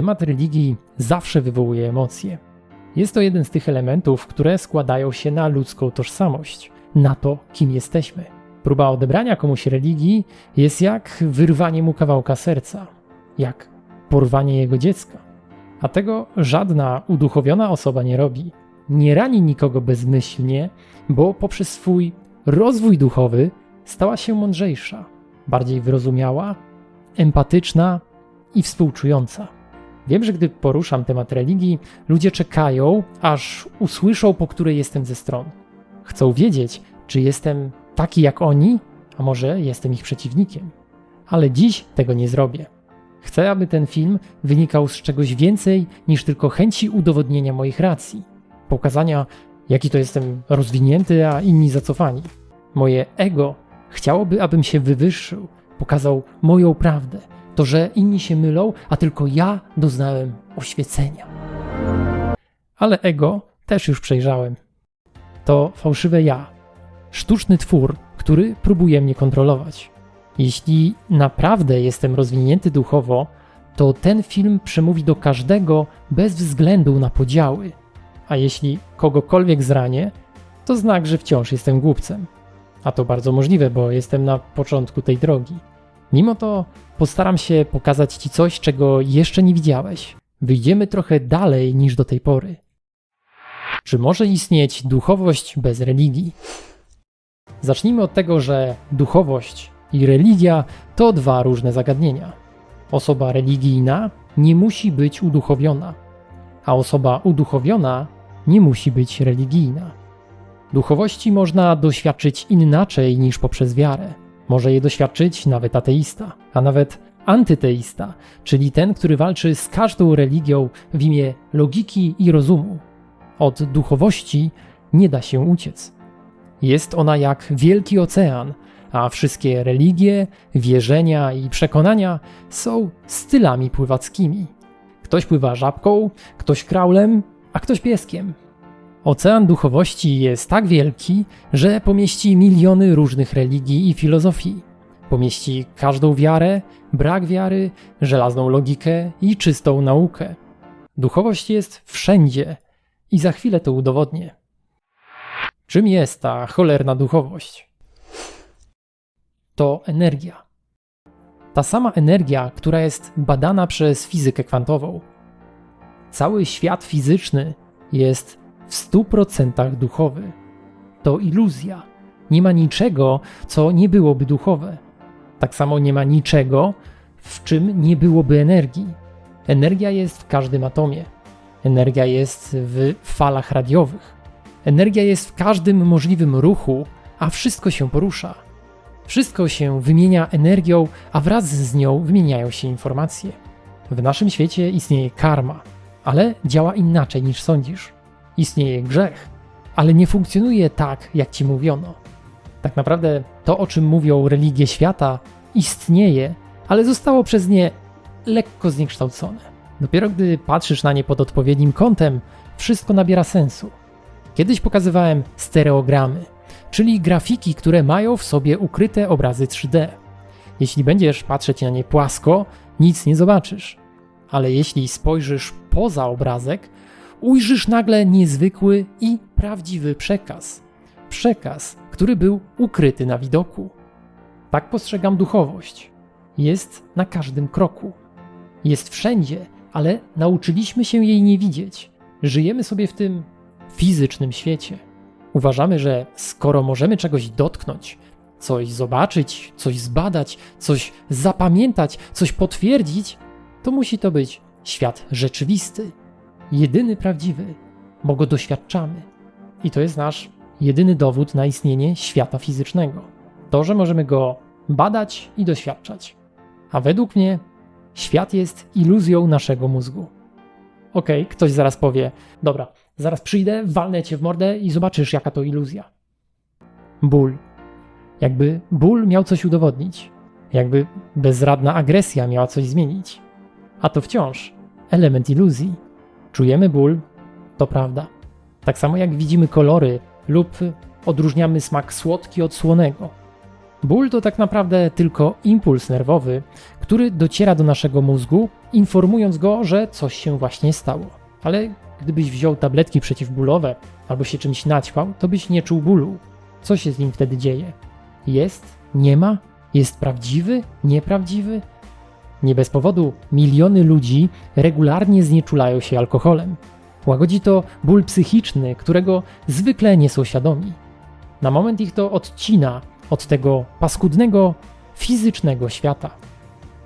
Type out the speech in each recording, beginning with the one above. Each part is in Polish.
Temat religii zawsze wywołuje emocje. Jest to jeden z tych elementów, które składają się na ludzką tożsamość, na to, kim jesteśmy. Próba odebrania komuś religii jest jak wyrwanie mu kawałka serca, jak porwanie jego dziecka. A tego żadna uduchowiona osoba nie robi. Nie rani nikogo bezmyślnie, bo poprzez swój rozwój duchowy stała się mądrzejsza, bardziej wyrozumiała, empatyczna i współczująca. Wiem, że gdy poruszam temat religii, ludzie czekają, aż usłyszą, po której jestem ze stron. Chcą wiedzieć, czy jestem taki jak oni, a może jestem ich przeciwnikiem. Ale dziś tego nie zrobię. Chcę, aby ten film wynikał z czegoś więcej niż tylko chęci udowodnienia moich racji, pokazania, jaki to jestem rozwinięty, a inni zacofani. Moje ego chciałoby, abym się wywyższył, pokazał moją prawdę, to, że inni się mylą, a tylko ja doznałem oświecenia. Ale ego też już przejrzałem. To fałszywe ja, sztuczny twór, który próbuje mnie kontrolować. Jeśli naprawdę jestem rozwinięty duchowo, to ten film przemówi do każdego bez względu na podziały. A jeśli kogokolwiek zranię, to znak, że wciąż jestem głupcem. A to bardzo możliwe, bo jestem na początku tej drogi. Mimo to postaram się pokazać Ci coś, czego jeszcze nie widziałeś. Wyjdziemy trochę dalej niż do tej pory. Czy może istnieć duchowość bez religii? Zacznijmy od tego, że duchowość i religia to dwa różne zagadnienia. Osoba religijna nie musi być uduchowiona, a osoba uduchowiona nie musi być religijna. Duchowości można doświadczyć inaczej niż poprzez wiarę. Może je doświadczyć nawet ateista, a nawet antyteista, czyli ten, który walczy z każdą religią w imię logiki i rozumu. Od duchowości nie da się uciec. Jest ona jak wielki ocean, a wszystkie religie, wierzenia i przekonania są stylami pływackimi. Ktoś pływa żabką, ktoś kraulem, a ktoś pieskiem. Ocean duchowości jest tak wielki, że pomieści miliony różnych religii i filozofii. Pomieści każdą wiarę, brak wiary, żelazną logikę i czystą naukę. Duchowość jest wszędzie i za chwilę to udowodnię. Czym jest ta cholerna duchowość? To energia. Ta sama energia, która jest badana przez fizykę kwantową. Cały świat fizyczny jest w 100% duchowy. To iluzja. Nie ma niczego, co nie byłoby duchowe. Tak samo nie ma niczego, w czym nie byłoby energii. Energia jest w każdym atomie. Energia jest w falach radiowych. Energia jest w każdym możliwym ruchu, a wszystko się porusza. Wszystko się wymienia energią, a wraz z nią wymieniają się informacje. W naszym świecie istnieje karma, ale działa inaczej niż sądzisz. Istnieje grzech, ale nie funkcjonuje tak, jak ci mówiono. Tak naprawdę to, o czym mówią religie świata, istnieje, ale zostało przez nie lekko zniekształcone. Dopiero gdy patrzysz na nie pod odpowiednim kątem, wszystko nabiera sensu. Kiedyś pokazywałem stereogramy, czyli grafiki, które mają w sobie ukryte obrazy 3D. Jeśli będziesz patrzeć na nie płasko, nic nie zobaczysz. Ale jeśli spojrzysz poza obrazek, ujrzysz nagle niezwykły i prawdziwy przekaz. Przekaz, który był ukryty na widoku. Tak postrzegam duchowość. Jest na każdym kroku. Jest wszędzie, ale nauczyliśmy się jej nie widzieć. Żyjemy sobie w tym fizycznym świecie. Uważamy, że skoro możemy czegoś dotknąć, coś zobaczyć, coś zbadać, coś zapamiętać, coś potwierdzić, to musi to być świat rzeczywisty, jedyny prawdziwy, bo go doświadczamy. I to jest nasz jedyny dowód na istnienie świata fizycznego. To, że możemy go badać i doświadczać. A według mnie świat jest iluzją naszego mózgu. Okej, okay, ktoś zaraz powie: Dobra, zaraz przyjdę, walnę cię w mordę i zobaczysz, jaka to iluzja. Ból. Jakby ból miał coś udowodnić. Jakby bezradna agresja miała coś zmienić. A to wciąż element iluzji. Czujemy ból, to prawda. Tak samo jak widzimy kolory lub odróżniamy smak słodki od słonego. Ból to tak naprawdę tylko impuls nerwowy, który dociera do naszego mózgu, informując go, że coś się właśnie stało. Ale gdybyś wziął tabletki przeciwbólowe albo się czymś naćpał, to byś nie czuł bólu. Co się z nim wtedy dzieje? Jest? Nie ma? Jest prawdziwy? Nieprawdziwy? Nie bez powodu miliony ludzi regularnie znieczulają się alkoholem. Łagodzi to ból psychiczny, którego zwykle nie są świadomi. Na moment ich to odcina od tego paskudnego, fizycznego świata.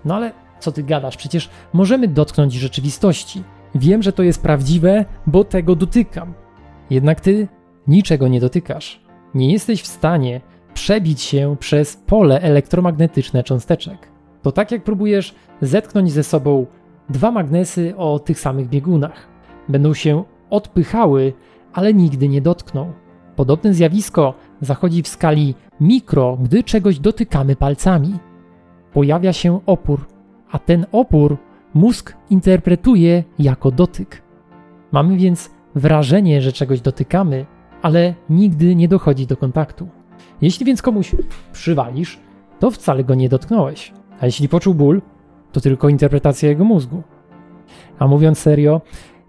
No ale co ty gadasz? Przecież możemy dotknąć rzeczywistości. Wiem, że to jest prawdziwe, bo tego dotykam. Jednak ty niczego nie dotykasz. Nie jesteś w stanie przebić się przez pole elektromagnetyczne cząsteczek. To tak jak próbujesz zetknąć ze sobą dwa magnesy o tych samych biegunach. Będą się odpychały, ale nigdy nie dotkną. Podobne zjawisko zachodzi w skali mikro, gdy czegoś dotykamy palcami. Pojawia się opór, a ten opór mózg interpretuje jako dotyk. Mamy więc wrażenie, że czegoś dotykamy, ale nigdy nie dochodzi do kontaktu. Jeśli więc komuś przywalisz, to wcale go nie dotknąłeś, a jeśli poczuł ból, to tylko interpretacja jego mózgu. A mówiąc serio,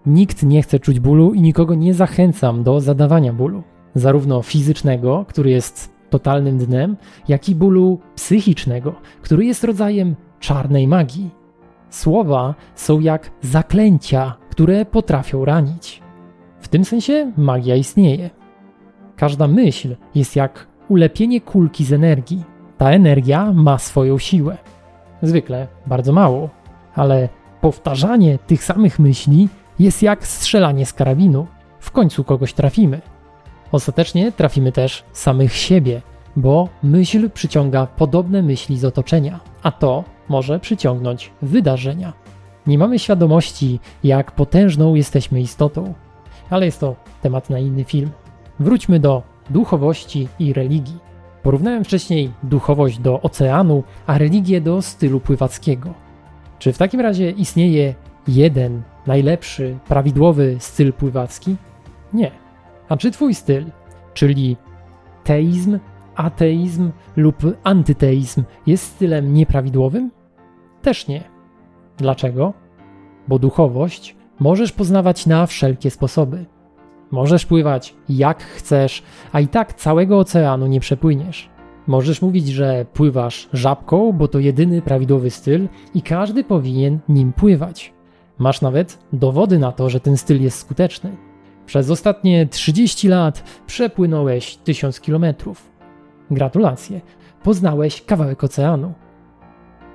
nikt nie chce czuć bólu i nikogo nie zachęcam do zadawania bólu, zarówno fizycznego, który jest totalnym dnem, jak i bólu psychicznego, który jest rodzajem czarnej magii. Słowa są jak zaklęcia, które potrafią ranić. W tym sensie magia istnieje. Każda myśl jest jak ulepienie kulki z energii. Ta energia ma swoją siłę. Zwykle bardzo mało, ale powtarzanie tych samych myśli jest jak strzelanie z karabinu. W końcu kogoś trafimy. Ostatecznie trafimy też samych siebie, bo myśl przyciąga podobne myśli z otoczenia, a to może przyciągnąć wydarzenia. Nie mamy świadomości, jak potężną jesteśmy istotą, ale jest to temat na inny film. Wróćmy do duchowości i religii. Porównałem wcześniej duchowość do oceanu, a religię do stylu pływackiego. Czy w takim razie istnieje jeden, najlepszy, prawidłowy styl pływacki? Nie. A czy twój styl, czyli teizm, ateizm lub antyteizm, jest stylem nieprawidłowym? Też nie. Dlaczego? Bo duchowość możesz poznawać na wszelkie sposoby. Możesz pływać jak chcesz, a i tak całego oceanu nie przepłyniesz. Możesz mówić, że pływasz żabką, bo to jedyny prawidłowy styl i każdy powinien nim pływać. Masz nawet dowody na to, że ten styl jest skuteczny. Przez ostatnie 30 lat przepłynąłeś 1000 kilometrów. Gratulacje, poznałeś kawałek oceanu.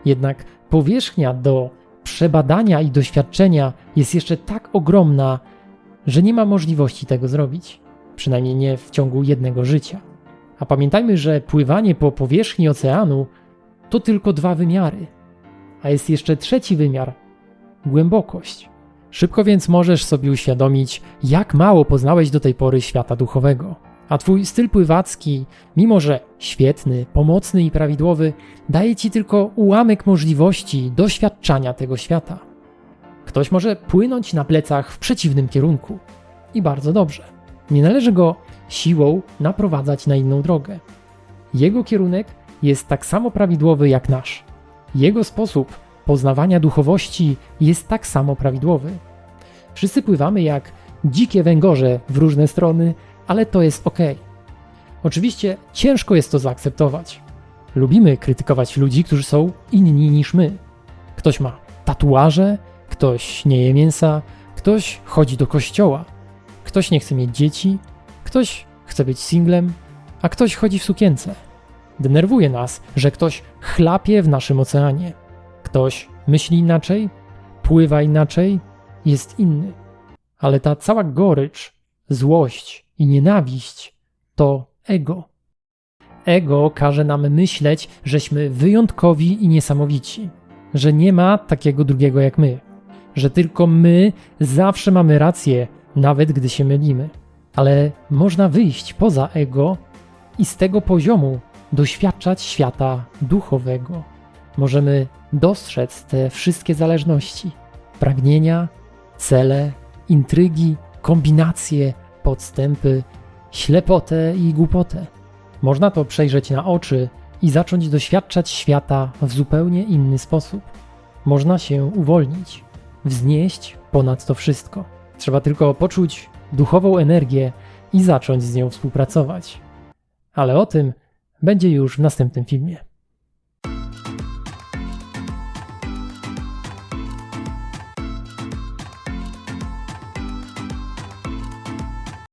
Jednak powierzchnia do przebadania i doświadczenia jest jeszcze tak ogromna, że nie ma możliwości tego zrobić, przynajmniej nie w ciągu jednego życia. A pamiętajmy, że pływanie po powierzchni oceanu to tylko dwa wymiary, a jest jeszcze trzeci wymiar głębokość. Szybko więc możesz sobie uświadomić, jak mało poznałeś do tej pory świata duchowego. A twój styl pływacki, mimo że świetny, pomocny i prawidłowy, daje ci tylko ułamek możliwości doświadczania tego świata. Ktoś może płynąć na plecach w przeciwnym kierunku. I bardzo dobrze. Nie należy go siłą naprowadzać na inną drogę. Jego kierunek jest tak samo prawidłowy jak nasz. Jego sposób poznawania duchowości jest tak samo prawidłowy. Wszyscy pływamy jak dzikie węgorze w różne strony, ale to jest ok. Oczywiście ciężko jest to zaakceptować. Lubimy krytykować ludzi, którzy są inni niż my. Ktoś ma tatuaże, ktoś nie je mięsa, ktoś chodzi do kościoła, ktoś nie chce mieć dzieci, ktoś chce być singlem, a ktoś chodzi w sukience. Denerwuje nas, że ktoś chlapie w naszym oceanie. Ktoś myśli inaczej, pływa inaczej, jest inny. Ale ta cała gorycz, złość i nienawiść to ego. Ego każe nam myśleć, żeśmy wyjątkowi i niesamowici, że nie ma takiego drugiego jak my, że tylko my zawsze mamy rację, nawet gdy się mylimy. Ale można wyjść poza ego i z tego poziomu doświadczać świata duchowego. Możemy dostrzec te wszystkie zależności, pragnienia, cele, intrygi, kombinacje, podstępy, ślepotę i głupotę. Można to przejrzeć na oczy i zacząć doświadczać świata w zupełnie inny sposób. Można się uwolnić, wznieść ponad to wszystko. Trzeba tylko poczuć duchową energię i zacząć z nią współpracować. Ale o tym będzie już w następnym filmie.